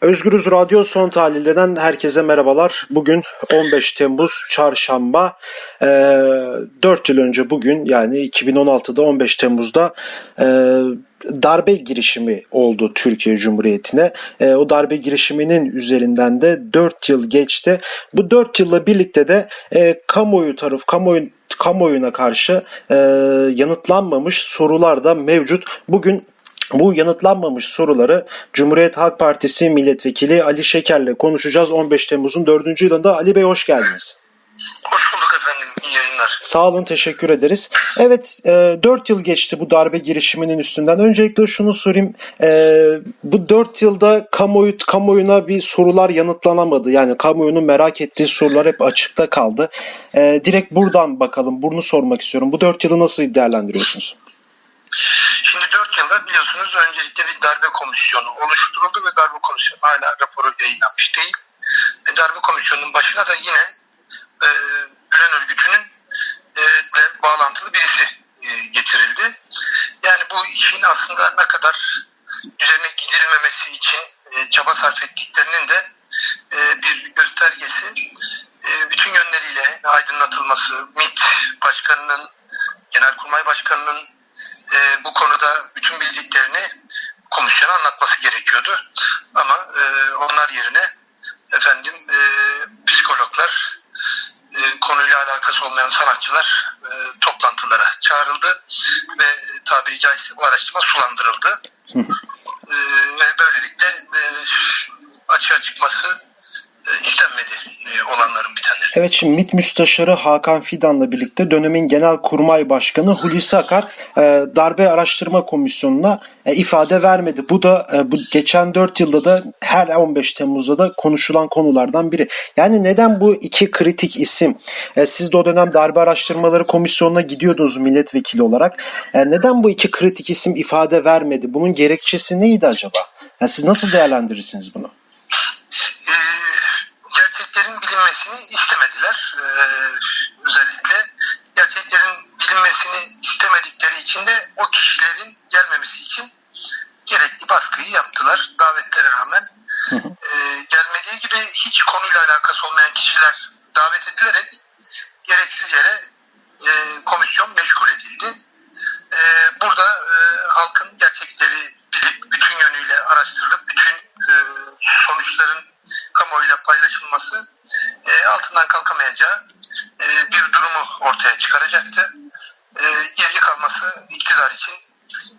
Özgürüz Radyo Son Tahlil'den herkese merhabalar. Bugün 15 Temmuz Çarşamba. Ee, 4 yıl önce bugün yani 2016'da 15 Temmuz'da e, darbe girişimi oldu Türkiye Cumhuriyeti'ne. E, o darbe girişiminin üzerinden de 4 yıl geçti. Bu 4 yılla birlikte de e, kamuoyu taraf, kamuoyu kamuoyuna karşı e, yanıtlanmamış sorular da mevcut. Bugün bu yanıtlanmamış soruları Cumhuriyet Halk Partisi Milletvekili Ali Şeker'le konuşacağız. 15 Temmuz'un 4. yılında Ali Bey hoş geldiniz. Hoş bulduk efendim. İyi yayınlar. Sağ olun, teşekkür ederiz. Evet, e, 4 yıl geçti bu darbe girişiminin üstünden. Öncelikle şunu sorayım. E, bu 4 yılda kamuoyu, kamuoyuna bir sorular yanıtlanamadı. Yani kamuoyunun merak ettiği sorular hep açıkta kaldı. E, direkt buradan bakalım, bunu sormak istiyorum. Bu 4 yılı nasıl değerlendiriyorsunuz? Şimdi 4 yılda biliyorsunuz öncelikle bir darbe komisyonu oluşturuldu ve darbe komisyonu hala raporu yayınlanmış değil. Ve darbe komisyonunun başına da yine e, Gülen örgütünün e, de bağlantılı birisi e, getirildi. Yani bu işin aslında ne kadar üzerine gidilmemesi için e, çaba sarf ettiklerinin de e, bir göstergesi. E, bütün yönleriyle aydınlatılması, MİT Başkanı'nın, Genelkurmay Başkanı'nın e, bu konuda bütün bildiklerini komisyona anlatması gerekiyordu. Ama e, onlar yerine efendim e, psikologlar, e, konuyla alakası olmayan sanatçılar e, toplantılara çağrıldı ve tabiri caizse bu araştırma sulandırıldı. e, ve böylelikle e, açığa çıkması e, istenmedi e, bitenleri. Evet şimdi MİT Müsteşarı Hakan Fidan'la birlikte dönemin Genelkurmay Başkanı Hulusi Akar e, darbe araştırma komisyonuna e, ifade vermedi. Bu da e, bu geçen 4 yılda da her 15 Temmuz'da da konuşulan konulardan biri. Yani neden bu iki kritik isim siz de o dönem darbe araştırmaları komisyonuna gidiyordunuz milletvekili olarak. Neden bu iki kritik isim ifade vermedi? Bunun gerekçesi neydi acaba? Siz nasıl değerlendirirsiniz bunu? Gerçeklerin bilinmesini istemediler. E, özellikle gerçeklerin bilinmesini istemedikleri için de o kişilerin gelmemesi için gerekli baskıyı yaptılar davetlere rağmen. E, gelmediği gibi hiç konuyla alakası olmayan kişiler davet edilerek gereksiz yere e, komisyon meşgul edildi. E, burada e, halkın gerçekleri bilip bütün yönüyle araştırılıp bütün e, sonuçların kamuoyuyla paylaşılması altından kalkamayacağı e, bir durumu ortaya çıkaracaktı. E, gizli kalması iktidar için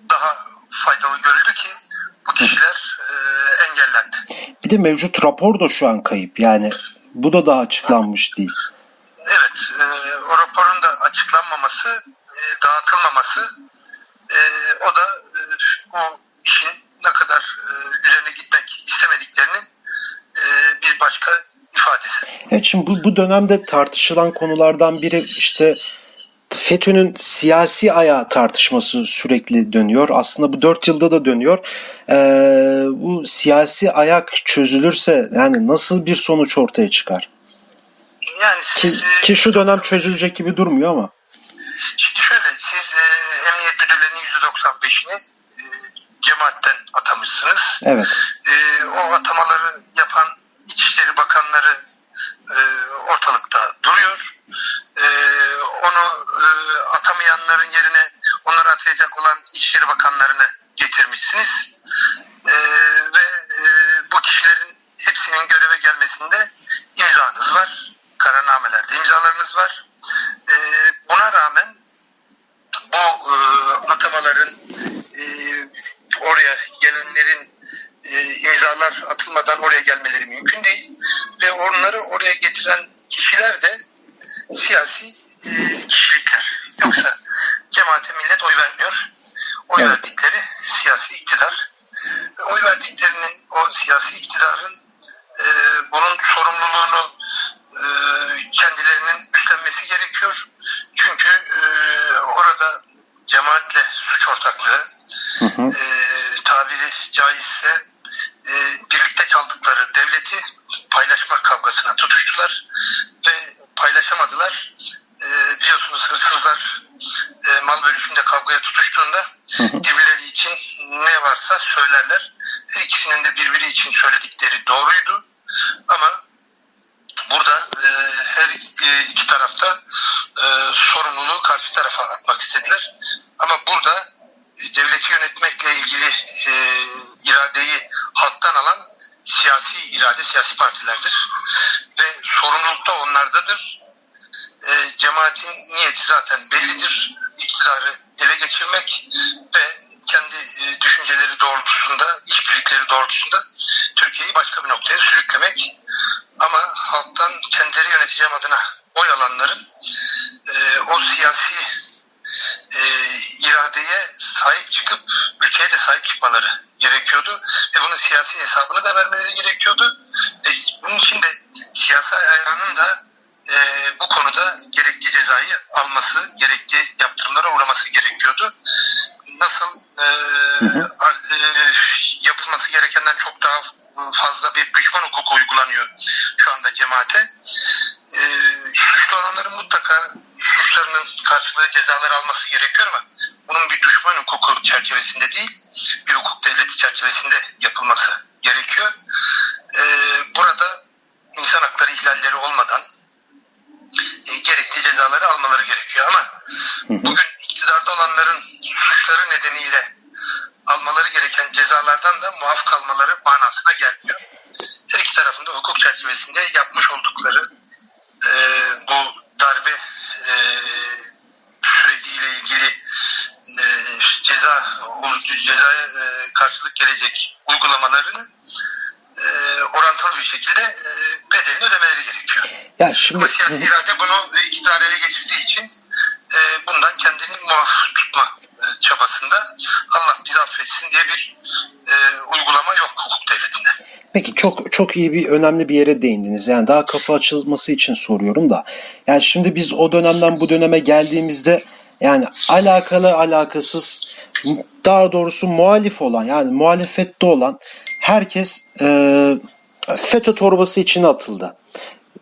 daha faydalı görüldü ki bu kişiler e, engellendi. Bir de mevcut rapor da şu an kayıp. Yani bu da daha açıklanmış değil. Evet, e, o raporun da açıklanmaması, e, dağıtılmaması, e, o da e, bu Evet şimdi bu, bu dönemde tartışılan konulardan biri işte FETÖ'nün siyasi ayağı tartışması sürekli dönüyor. Aslında bu dört yılda da dönüyor. Ee, bu siyasi ayak çözülürse yani nasıl bir sonuç ortaya çıkar? Yani Ki, siz, e, ki şu dönem çözülecek gibi durmuyor ama. şimdi şöyle, siz e, Emniyet Müdürlüğü'nün %95'ini e, cemaatten atamışsınız. Evet. e, o atamaları yapan İçişleri Bakanları e, ortalıkta duruyor. E, onu e, atamayanların yerine onları atayacak olan İçişleri Bakanlarını getirmişsiniz. E, ve e, bu kişilerin hepsinin göreve gelmesinde imzanız var. Kararnamelerde imzalarınız var. E, buna rağmen bu e, atamaların e, oraya gelenlerin e, imzalar atılmadan oraya gelmeleri mümkün değil ve onları oraya getiren kişiler de siyasi e, kişilikler. Yoksa cemaate millet oy vermiyor. Oy Evet. verdikleri siyasi iktidar. Ve oy verdiklerinin o siyasi iktidarın e, bunun sorumluluğunu e, kendilerinin üstlenmesi gerekiyor. Çünkü e, orada cemaatle suç ortaklığı Hı hı. e, tabiri caizse e, birlikte çaldıkları devleti paylaşmak kavgasına tutuştular ve paylaşamadılar. E, biliyorsunuz hırsızlar e, mal bölüşünde kavgaya tutuştuğunda birbirleri için ne varsa söylerler Her ikisinin de birbiri için söyledikleri doğruydu. Ama burada e, her e, iki tarafta e, sorumluluğu karşı tarafa atmak istediler. Ama burada devleti yönetmekle ilgili e, iradeyi halktan alan siyasi irade, siyasi partilerdir. Ve sorumluluk da onlardadır. E, cemaatin niyeti zaten bellidir. İktidarı ele geçirmek ve kendi e, düşünceleri doğrultusunda, işbirlikleri doğrultusunda Türkiye'yi başka bir noktaya sürüklemek. Ama halktan kendileri yöneteceğim adına oy alanların e, o siyasi sahip çıkıp ülkeye de sahip çıkmaları gerekiyordu. Ve bunun siyasi hesabını da vermeleri gerekiyordu. E, bunun için de siyasi ayağının da e, bu konuda gerekli cezayı alması, gerekli yaptırımlara uğraması gerekiyordu. Nasıl e, hı. ar- e, yapılması gerekenden çok daha fazla bir düşman hukuku uygulanıyor şu anda cemaate. E, suçlu olanların mutlaka suçlarının karşılığı cezalar alması gerekiyor ama bunun bir düşman hukuku çerçevesinde değil, bir hukuk devleti çerçevesinde yapılması gerekiyor. E, burada insan hakları ihlalleri olmadan e, gerekli cezaları almaları gerekiyor ama bugün iktidarda olanların suçları nedeniyle almaları gereken cezalardan da muaf kalmaları manasına gelmiyor. Her iki tarafında hukuk çerçevesinde yapmış oldukları e, bu darbe e, süreciyle ilgili e, ceza cezaya e, karşılık gelecek uygulamalarını e, orantılı bir şekilde e, bedelini ödemeleri gerekiyor. Ya şimdi Ama siyasi irade bunu iktidar ele geçirdiği için e, bundan kendini muaf tutma e, çabasında Allah bizi affetsin diye bir e, uygulama yok hukuk devletinde. Peki çok çok iyi bir önemli bir yere değindiniz. Yani daha kafa açılması için soruyorum da. Yani şimdi biz o dönemden bu döneme geldiğimizde yani alakalı alakasız daha doğrusu muhalif olan yani muhalefette olan herkes e, FETÖ torbası içine atıldı.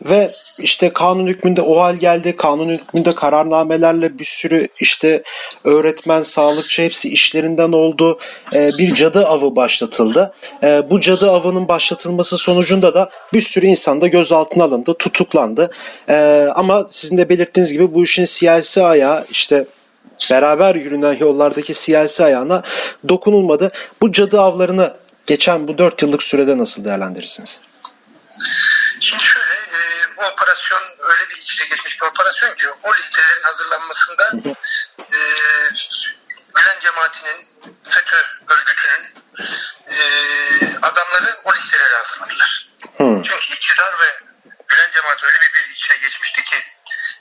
Ve işte kanun hükmünde o hal geldi. Kanun hükmünde kararnamelerle bir sürü işte öğretmen, sağlıkçı hepsi işlerinden oldu. Ee, bir cadı avı başlatıldı. Ee, bu cadı avının başlatılması sonucunda da bir sürü insan da gözaltına alındı, tutuklandı. Ee, ama sizin de belirttiğiniz gibi bu işin siyasi ayağı işte beraber yürünen yollardaki siyasi ayağına dokunulmadı. Bu cadı avlarını geçen bu 4 yıllık sürede nasıl değerlendirirsiniz? Şimdi şöyle e, bu operasyon öyle bir içe geçmiş bir operasyon ki o listelerin hazırlanmasında e, Gülen cemaatinin FETÖ örgütünün e, adamları o listeleri hazırladılar. Hı. Çünkü iktidar ve Gülen cemaat öyle bir, bir içine geçmişti ki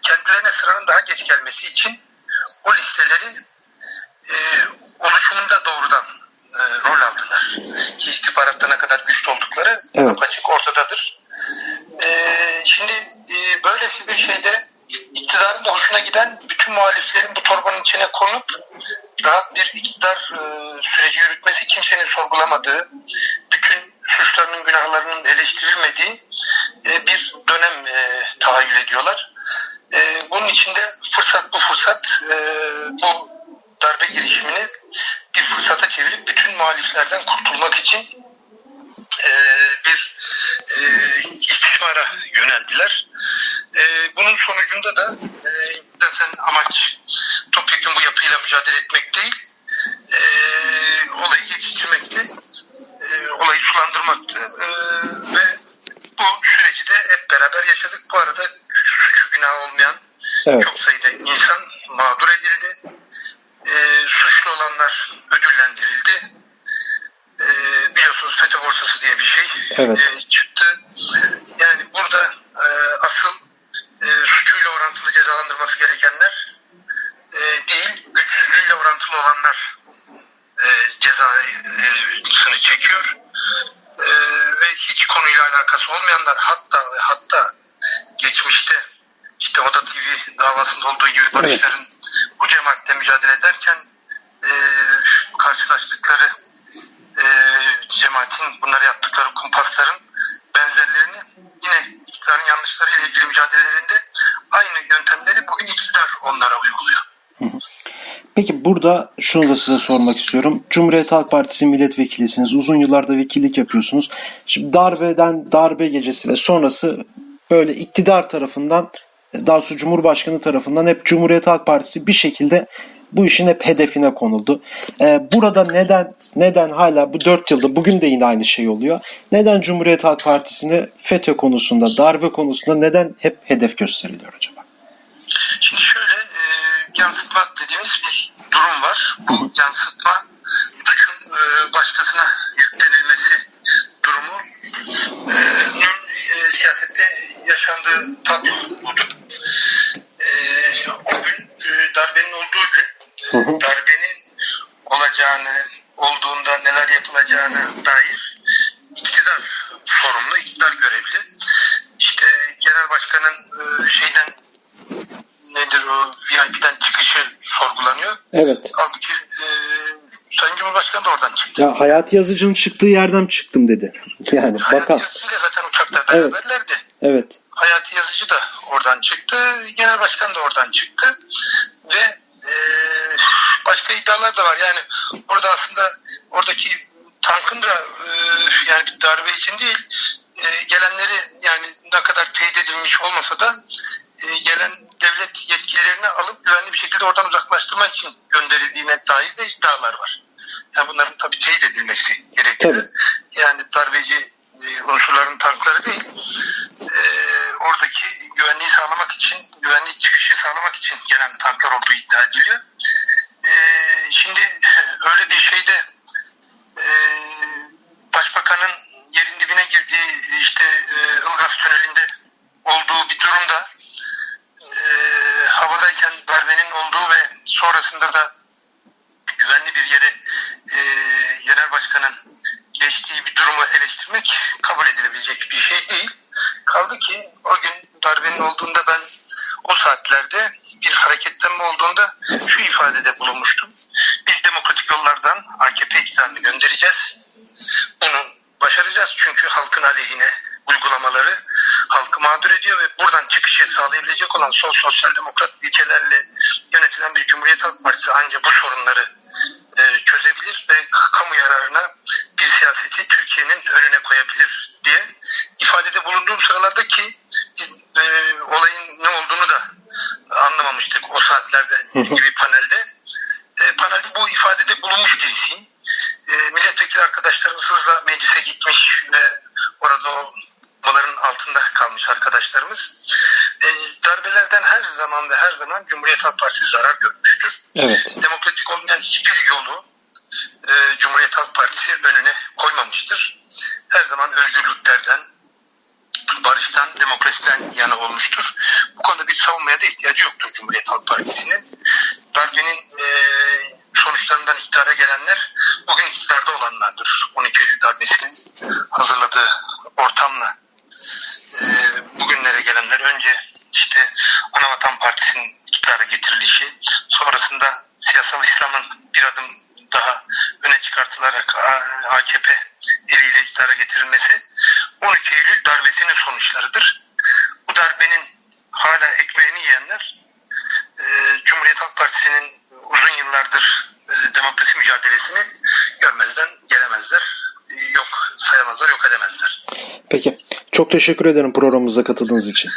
kendilerine sıranın daha geç gelmesi için o listeleri e, oluşumunda doğrudan e, rol aldılar. Ki istihbaratta ne kadar güçlü oldukları Evet. açık ortadadır. E, şimdi e, böylesi bir şeyde iktidarın da hoşuna giden bütün muhaliflerin bu torbanın içine konup rahat bir iktidar e, süreci yürütmesi kimsenin sorgulamadığı, bütün suçlarının günahlarının eleştirilmediği e, bir dönem e, tahayyül ediyorlar. Bunun içinde fırsat bu fırsat e, bu darbe girişimini bir fırsata çevirip bütün muhaliflerden kurtulmak için e, bir e, istismara yöneldiler. E, bunun sonucunda da e, zaten amaç topyekun bu yapıyla mücadele etmek değil, e, olayı geçiştirmekti, e, olayı sulandırmaktı e, ve bu süreci de hep beraber yaşadık. Bu arada Evet. çok sayıda insan mağdur edildi. E, suçlu olanlar ödüllendirildi. E, biliyorsunuz FETÖ borsası diye bir şey Evet. e, çıktı. Yani burada e, asıl e, suçuyla orantılı cezalandırması gerekenler e, değil, güçsüzlüğüyle orantılı olanlar e, cezasını çekiyor. E, ve hiç konuyla alakası olmayanlar hatta barışların bu cemaatle mücadele ederken e, karşılaştıkları e, cemaatin bunları yaptıkları kumpasların benzerlerini yine iktidarın yanlışlarıyla ilgili mücadelelerinde aynı yöntemleri bugün iktidar onlara uyguluyor. Peki burada şunu da size sormak istiyorum. Cumhuriyet Halk Partisi milletvekilisiniz. Uzun yıllarda vekillik yapıyorsunuz. Şimdi darbeden, darbe gecesi ve sonrası böyle iktidar tarafından, daha doğrusu Cumhurbaşkanı tarafından hep Cumhuriyet Halk Partisi bir şekilde bu işin hep hedefine konuldu. Ee, burada neden neden hala bu dört yılda bugün de yine aynı şey oluyor. Neden Cumhuriyet Halk Partisi'ni FETÖ konusunda, darbe konusunda neden hep hedef gösteriliyor acaba? Şimdi şöyle e, yansıtma dediğimiz bir durum var. Bu yansıtma suçun e, başkasına yüklenilmesi durumu e, e, siyasette yaşandığı tablo budur. E, o gün e, darbenin olduğu gün Hı hı. darbenin olacağını olduğunda neler yapılacağına dair iktidar sorumlu, iktidar görevli. İşte genel başkanın e, şeyden nedir o VIP'den çıkışı sorgulanıyor. Evet. Halbuki e, Sayın Cumhurbaşkanı da oradan çıktı. Ya Hayati Yazıcı'nın çıktığı yerden çıktım dedi. Yani Hayati bakan. Yazıcı zaten uçakta beraberlerdi. Evet. Hayati Yazıcı da oradan çıktı. Genel Başkan da oradan çıktı. Ve e, başka iddialar da var. Yani orada aslında oradaki tankın da e, yani bir darbe için değil e, gelenleri yani ne kadar teyit edilmiş olmasa da e, gelen devlet yetkililerini alıp güvenli bir şekilde oradan uzaklaştırmak için gönderildiğine dair de iddialar var. Yani bunların tabii teyit edilmesi gerekiyor. Tabii. Yani darbeci e, unsurların tankları değil e, oradaki güvenliği sağlamak için, güvenlik çıkışı sağlamak için gelen tanklar olduğu iddia ediliyor. E, şimdi öyle bir şeyde e, başbakanın yerin dibine girdiği işte e, Ilgaz Tüneli'nde olduğu bir durumda e, havadayken darbenin olduğu ve sonrasında da güvenli bir yere e, genel başkanın geçtiği bir durumu eleştirmek kabul edilebilecek bir şey değil. Kaldı ki o gün darbenin olduğunda ben o saatlerde bir hareketlenme olduğunda şu ifadede bulunmuştum. Biz demokratik yollardan AKP iktidarını göndereceğiz. Bunu başaracağız çünkü halkın aleyhine uygulamaları halkı mağdur ediyor ve buradan çıkışı sağlayabilecek olan sol sosyal demokrat ilkelerle yönetilen bir Cumhuriyet Halk Partisi ancak bu sorunları e, çözebilir ve kamu yararına bir siyaseti Türkiye'nin önüne koyabilir ifadede bulunduğum sıralarda ki biz e, olayın ne olduğunu da anlamamıştık o saatlerde gibi panelde. E, panelde bu ifadede bulunmuş birisiyim. E, milletvekili arkadaşlarımız hızla meclise gitmiş ve orada o olmaların altında kalmış arkadaşlarımız. E, darbelerden her zaman ve her zaman Cumhuriyet Halk Partisi zarar görmüştür Evet. demokratik olmayan hiçbir yolu e, Cumhuriyet Halk Partisi önüne koymamıştır. Her zaman özgürlüklerden, barıştan, demokrasiden yana olmuştur. Bu konuda bir savunmaya da ihtiyacı yoktur Cumhuriyet Halk Partisi'nin. Darbenin e, sonuçlarından iktidara gelenler bugün iktidarda olanlardır. 12 Eylül darbesinin hazırladığı ortamla e, bugünlere gelenler önce işte Anavatan Partisi'nin iktidara getirilişi, sonrasında siyasal İslam'ın bir adım daha öne çıkartılarak AKP eliyle iktidara getirilmesi 12 Eylül darbesinin sonuçlarıdır. Bu darbenin hala ekmeğini yiyenler e, Cumhuriyet Halk Partisi'nin uzun yıllardır e, demokrasi mücadelesini görmezden gelemezler. E, yok sayamazlar, yok edemezler. Peki. Çok teşekkür ederim programımıza katıldığınız için.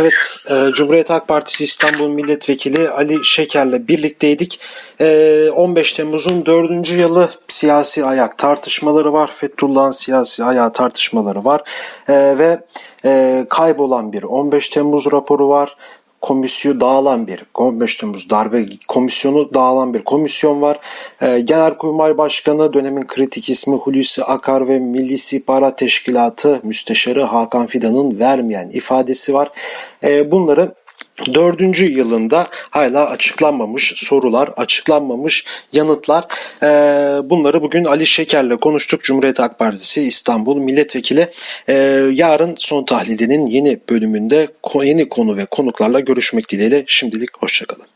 Evet, e, Cumhuriyet Halk Partisi İstanbul Milletvekili Ali Şeker'le birlikteydik. E, 15 Temmuz'un 4. yılı siyasi ayak tartışmaları var. Fethullah'ın siyasi ayağı tartışmaları var. E, ve e, kaybolan bir 15 Temmuz raporu var. Komisyon dağılan bir 15 Temmuz darbe komisyonu dağılan bir komisyon var. E, Genelkurmay Başkanı dönemin kritik ismi Hulusi Akar ve Milli İstihbarat Teşkilatı Müsteşarı Hakan Fidan'ın vermeyen ifadesi var. E, bunları Dördüncü yılında hala açıklanmamış sorular, açıklanmamış yanıtlar. E, bunları bugün Ali Şeker'le konuştuk. Cumhuriyet Halk Partisi İstanbul Milletvekili. E, yarın son tahlilinin yeni bölümünde yeni konu ve konuklarla görüşmek dileğiyle. Şimdilik hoşçakalın.